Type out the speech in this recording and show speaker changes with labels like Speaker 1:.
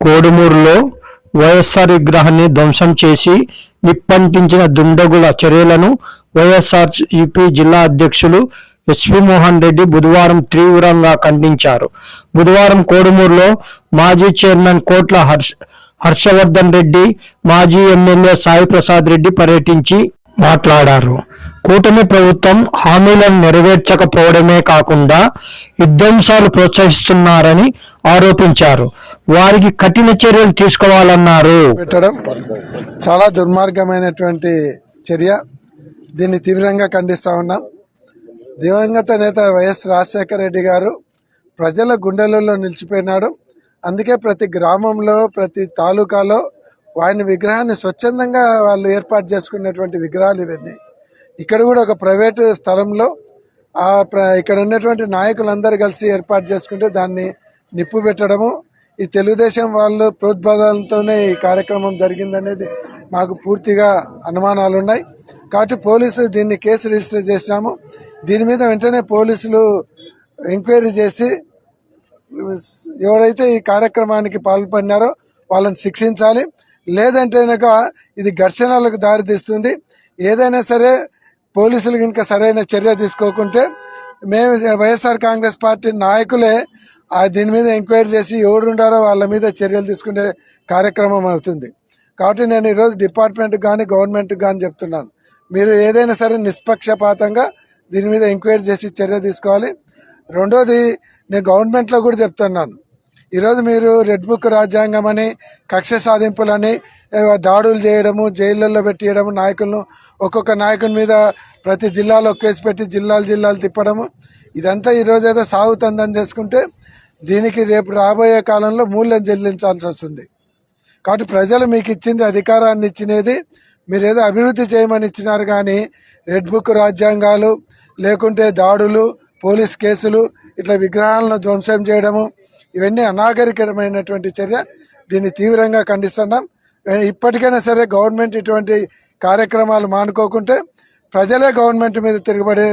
Speaker 1: కోడుమూరులో వైఎస్ఆర్ విగ్రహాన్ని ధ్వంసం చేసి నిప్పంటించిన దుండగుల చర్యలను వైఎస్ఆర్ యూపీ జిల్లా అధ్యక్షులు ఎస్వి మోహన్ రెడ్డి బుధవారం తీవ్రంగా ఖండించారు. బుధవారం కోడుమూరులో మాజీ చైర్మన్ కోట్ల హర్ష హర్షవర్ధన్ రెడ్డి మాజీ ఎమ్మెల్యే సాయి ప్రసాద్ రెడ్డి పర్యటించి మాట్లాడారు. కూటమి ప్రభుత్వం హామీలను నెరవేర్చకపోవడమే కాకుండా విధ్వంసాలు ప్రోత్సహిస్తున్నారని ఆరోపించారు. వారికి కఠిన చర్యలు తీసుకోవాలన్నారు.
Speaker 2: పెట్టడం చాలా దుర్మార్గమైనటువంటి చర్య. దీన్ని తీవ్రంగా ఖండిస్తా ఉన్నాం. దివంగత నేత వైఎస్ రాజశేఖర రెడ్డి గారు ప్రజల గుండెలలో నిలిచిపోయినాడు. అందుకే ప్రతి గ్రామంలో ప్రతి తాలూకాలో ఆయన విగ్రహాన్ని స్వచ్ఛందంగా వాళ్ళు ఏర్పాటు చేసుకున్నటువంటి విగ్రహాలు ఇవన్నీ. ఇక్కడ కూడా ఒక ప్రైవేటు స్థలంలో ఆ ప్ర- ఇక్కడ ఉన్నటువంటి నాయకులందరూ కలిసి ఏర్పాటు చేసుకుంటే దాన్ని నిప్పు పెట్టడము ఈ తెలుగుదేశం వాళ్ళు ప్రోద్భాగాలతోనే ఈ కార్యక్రమం జరిగిందనేది మాకు పూర్తిగా అనుమానాలు ఉన్నాయి కాబట్టి పోలీసు దీన్ని కేసు రిజిస్టర్ చేసినాము. దీని మీద వెంటనే పోలీసులు ఎంక్వైరీ చేసి ఎవరైతే ఈ కార్యక్రమానికి పాల్పడినారో వాళ్ళని శిక్షించాలి. లేదంటే కనుక ఇది ఘర్షణలకు దారితీస్తుంది. ఏదైనా సరే పోలీసులు కనుక సరైన చర్య తీసుకోకుంటే మేము వైఎస్ఆర్ కాంగ్రెస్ పార్టీ నాయకులే ఆ దీని మీద ఎంక్వైరీ చేసి ఎవరుండారో వాళ్ళ మీద చర్యలు తీసుకునే కార్యక్రమం అవుతుంది. కాబట్టి నేను ఈరోజు డిపార్ట్మెంట్కి కానీ గవర్నమెంట్కి కానీ చెప్తున్నాను. మీరు ఏదైనా సరే నిష్పక్షపాతంగా దీని మీద ఎంక్వైరీ చేసి చర్య తీసుకోవాలి. రెండోది నేను గవర్నమెంట్లో కూడా చెప్తున్నాను. ఈరోజు మీరు రెడ్ బుక్ రాజ్యాంగం అని కక్ష సాధింపులని దాడులు చేయడము జైళ్ళల్లో పెట్టియడము నాయకులను ఒక్కొక్క నాయకుని మీద ప్రతి జిల్లాలో కేసు పెట్టి జిల్లాలు జిల్లాలు తిప్పడము ఇదంతా ఈరోజు ఏదో సాగుతుందని చేసుకుంటే దీనికి రేపు రాబోయే కాలంలో మూల్యం చెల్లించాల్సి వస్తుంది. కాబట్టి ప్రజలు మీకు ఇచ్చింది అధికారాన్ని ఇచ్చినది మీరు ఏదో అభివృద్ధి చేయమని ఇచ్చినారు కానీ రెడ్ బుక్ రాజ్యాంగాలు లేకుంటే దాడులు పోలీస్ కేసులు ఇట్లా విగ్రహాలను ధ్వంసం చేయడము ఇవన్నీ అనాగరికమైనటువంటి చర్య. దీన్ని తీవ్రంగా ఖండిస్తున్నాం. ఇప్పటికైనా సరే గవర్నమెంట్ ఇటువంటి కార్యక్రమాలు మానుకోకుంటే ప్రజలే గవర్నమెంట్ మీద తిరగబడే